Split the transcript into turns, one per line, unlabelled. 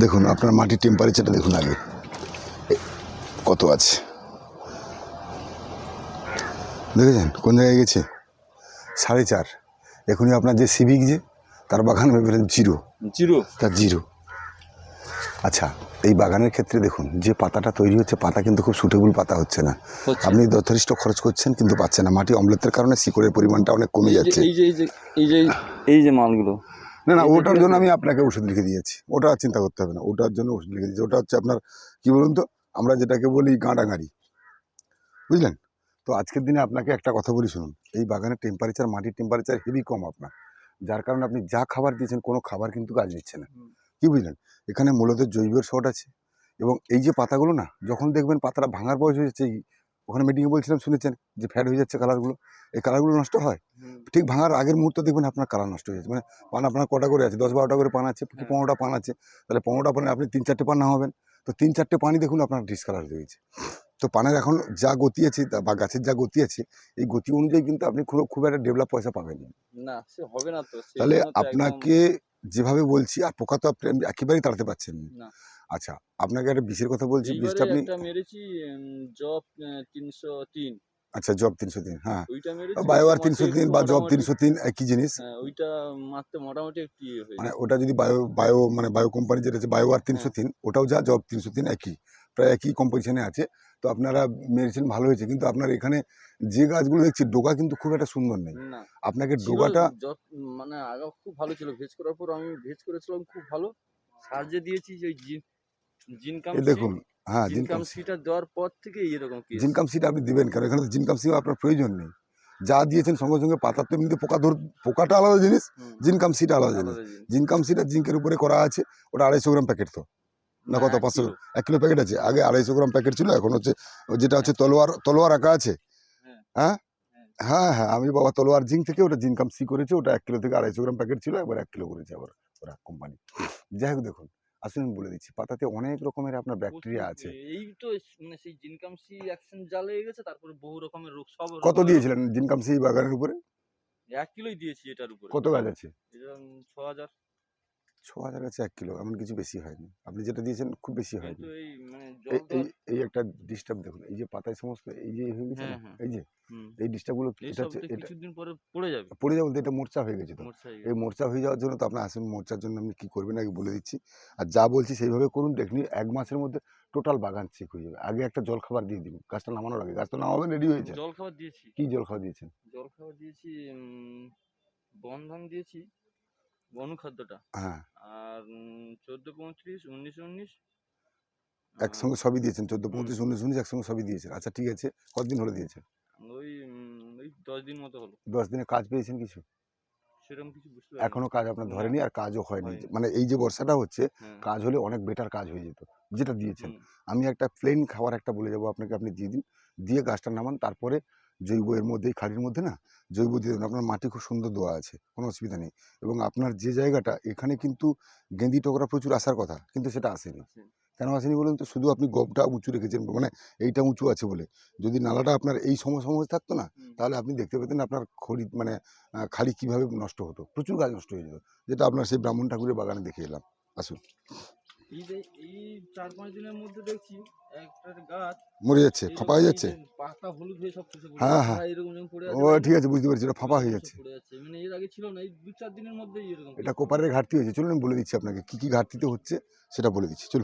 দেখুন আপনার মাটির টেম্পারেচারটা দেখুন আগে। কত আছে? দেখেছেন? কোন জায়গায় গেছে? সাড়ে চার। এখনই আপনার যে সিভিক যে তার বাগান ভেবেছেন জিরো।
জিরো।
তার জিরো। আচ্ছা এই বাগানের ক্ষেত্রে দেখুন যে পাতাটা তৈরি হচ্ছে পাতা কিন্তু খুব সুটেবল পাতা হচ্ছে না। আপনি যথেষ্ট খরচ করছেন কিন্তু পাচ্ছেন না। মাটি অম্লত্বের কারণে শিকড়ের পরিমাণটা অনেক কমে যাচ্ছে।
এই যে এই যে এই যে মালগুলো।
না না ওটার জন্য আমি আপনাকে ওষুধ লিখে দিয়েছি। ওটা আর চিন্তা করতে হবে না ওটার জন্য ওষুধ লিখে দিয়েছি। ওটা হচ্ছে আপনার কি বলুন তো আমরা যেটাকে বলি গাঁড়াগাড়ি। বুঝলেন? তো আজকের দিনে আপনাকে একটা কথা বলি শুনুন এই বাগানের টেম্পারেচার মাটির টেম্পারেচার হেভি কম আপনার। যার কারণে আপনি যা খাবার দিয়েছেন কোনো খাবার কিন্তু কাজ দিচ্ছে না। কি বুঝলেন? এখানে মূলত জৈবের শট আছে এবং এই যে পাতাগুলো না যখন দেখবেন পাতাটা ভাঙার বয়স হয়ে যাচ্ছে এই ওখানে মিটিংয়ে বলছিলাম শুনেছেন যে ফ্যাট হয়ে যাচ্ছে কালারগুলো এই কালারগুলো নষ্ট হয়। ঠিক ভাঙার আগের মুহূর্তে দেখবেন আপনার কালার নষ্ট হয়ে যাচ্ছে। মানে পান আপনার কটা করে আছে? দশ বারোটা করে পান আছে কি
হ্যাঁ।
পনেরোটা পান আছে? তাহলে পনেরোটা পানে আপনি তিন চারটে পান না হবেন। তো তিন চারটে পানি দেখুন আপনার ডিসকালার হয়ে গেছে। তো পানের এখন যা গতি আছে তা- বা গাছের যা গতি আছে এই গতি অনুযায়ী কিন্তু আপনি খুব খুব একটা ডেভেলপ পয়সা পাবেন না।
হবে না তো।
তাহলে আপনাকে যেভাবে বলছি আর পোকা তো আপনি একেবারেই তাড়াতে পারছেন না। আচ্ছা আপনাকে একটা বিষের কথা বলছি বিষটা আপনি
মেরেছি জব তিনশো তিন।
আচ্ছা জব তিনশো তিন হ্যাঁ।
ওইটা মেরেছি
বায়ো আর তিনশো তিন বা জব তিনশো তিন একই জিনিস।
হ্যাঁ ওইটা মারতে মোটামুটি একটু ইয়ে
মানে ওটা যদি বায়ো বায়ো মানে বায়ো কোম্পানি যেটা আছে বায়োয়ার তিনশো তিন ওটাও যা জব তিনশো তিন একই। প্রায় একই কম্পোজিশনে আছে। তো আপনারা মেডিসিন ভালো হয়েছে। কিন্তু আপনার এখানে যে গাছগুলো দেখছি ডোকা কিন্তু খুব একটা সুন্দর নেই। আপনাকে ডোকাটা
মানে আগে খুব ভালো ছিল। ভেজ করার পর আমি ভেজ করেছিলাম খুব ভালো। সার যে দিয়েছি যে জিন জিনকাম
দেখুন হ্যাঁ
জিনকাম সিটা দেওয়ার পর থেকে এরকম কেস
জিনকাম সিট আপনি দিবেন কারণ এখানে তো জিনকাম সিট আপনার প্রয়োজন নেই। যা দিয়েছেন সঙ্গে সঙ্গে পাতার তো এমনিতে পোকা ধর পোকাটা আলাদা জিনিস জিনকাম সিট আলাদা জিনিস। জিনকাম সিট জিঙ্কের উপরে করা আছে ওটা আড়াইশো গ্রাম প্যাকেট তো। না কত পাঁচশো এক কিলো প্যাকেট আছে। আগে আড়াইশো গ্রাম প্যাকেট ছিল এখন হচ্ছে যেটা হচ্ছে তলোয়ার তলোয়ার আঁকা আছে।
হ্যাঁ।
হ্যাঁ? হ্যাঁ। হ্যাঁ আমি বাবা তলোয়ার জিঙ্ক থেকে ওটা জিনকাম সি করেছে ওটা এক কিলো থেকে আড়াইশো গ্রাম প্যাকেট ছিল এবার এক কিলো করেছে আবার ওরা কোম্পানি যাই হোক দেখুন আসুন আমি বলে দিচ্ছি পাতাতে অনেক রকমের আপনার ব্যাকটেরিয়া আছে।
এই তো মানে সেই জিনকাম সি অ্যাকশন জাল হয়ে গেছে তারপরে বহু রকমের রোগ সব
কত দিয়েছিলেন জিনকাম সি বাগানের উপরে?
এক কিলোই দিয়েছি এটার উপরে।
কত গাছ আছে?
ছ হাজার।
ছ হাজার আছে এক কিলো এমন কিছু বেশি হয়নি। আপনি যেটা দিয়েছেন খুব বেশি হয়নি।
এই মানে
এই একটা ডিস্টার্ব দেখুন এই যে পাতায় সমস্ত এই যে হয়ে গেছে
হ্যাঁ, হ্যাঁ।
এই যে এই ডিস্টার্বগুলো এটা এটা
পড়ে যাবে।
পড়ে যাব এটা মোর্চা হয়ে গেছে তো। এই। মোর্চা হয়ে যাওয়ার জন্য তো আপনার আসুন মোর্চার জন্য আপনি কী করবেন আগে বলে দিচ্ছি। আর যা বলছি সেইভাবে করুন দেখনি এক মাসের মধ্যে টোটাল বাগান ঠিক হয়ে যাবে। আগে একটা জল খাবার দিয়ে দিন গাছটা নামানোর আগে। গাছটা নামাবেন রেডি হয়েছে
জল খাবার দিয়েছি।
কি জল খাবার দিয়েছেন?
জল খাবার দিয়েছি বনধান দিয়েছি। অনুখাদ্যটা।
হ্যাঁ।
আর চোদ্দ পঁয়ত্রিশ উনিশ উনিশ?
একসঙ্গে সবই দিয়েছেন চোদ্দ। পঁয়ত্রিশ উনিশ উনিশ একসঙ্গে সবই দিয়েছেন। আচ্ছা ঠিক আছে। কতদিন হলে দিয়েছেন?
ওই ওই দশ দিন মতো হলো।
দশ দিনে কাজ পেয়েছেন কিছু?
সেরকম কিছু বুঝতে
এখনও কাজ আপনার ধরেনি আর কাজও হয়নি। মানে এই যে বর্ষাটা হচ্ছে
হ্যাঁ,
কাজ হলে অনেক বেটার কাজ হয়ে যেত। যেটা দিয়েছেন। আমি একটা প্লেন খাবার একটা বলে যাব আপনাকে আপনি দিয়ে দিন। দিয়ে গাছটা নামান তারপরে জৈব এর মধ্যে এই খাড়ির মধ্যে না জৈব দিয়ে দেবেন। আপনার মাটি খুব সুন্দর দেওয়া আছে কোনো অসুবিধা নেই। এবং আপনার যে জায়গাটা এখানে কিন্তু গেঁদি টোকরা প্রচুর আসার কথা কিন্তু সেটা আসেনি। কেন আসেনি বলুন তো? শুধু আপনি গবটা উঁচু রেখেছেন মানে এইটা উঁচু আছে বলে। যদি নালাটা আপনার এই সম সম থাকতো না তাহলে আপনি দেখতে পেতেন আপনার খড়ি মানে খালি কীভাবে নষ্ট হতো। প্রচুর গাছ নষ্ট হয়ে যেত যেটা আপনার সেই ব্রাহ্মণ ঠাকুরের বাগানে দেখে এলাম। আসুন।
এই যে এই চার পাঁচ দিনের মধ্যে দেখছি একটা গাছ
মরে যাচ্ছে ফাঁপা হয়ে যাচ্ছে।
পাতা হলুদ হয়ে সব খসে
হ্যাঁ, হ্যাঁ।
এরকম যেমন পড়ে
ও
আছে
ঠিক আছে বুঝতে পারছি এটা ফাঁপা হয়ে যাচ্ছে।
পড়ে যাচ্ছে মানে এর আগে ছিল না এই দু চার দিনের মধ্যেই এরকম।
এটা কোপারের ঘাটতি হয়েছে। চলুন আমি বলে দিচ্ছি আপনাকে কি কি ঘাটতিতে হচ্ছে সেটা বলে দিচ্ছি। চলুন।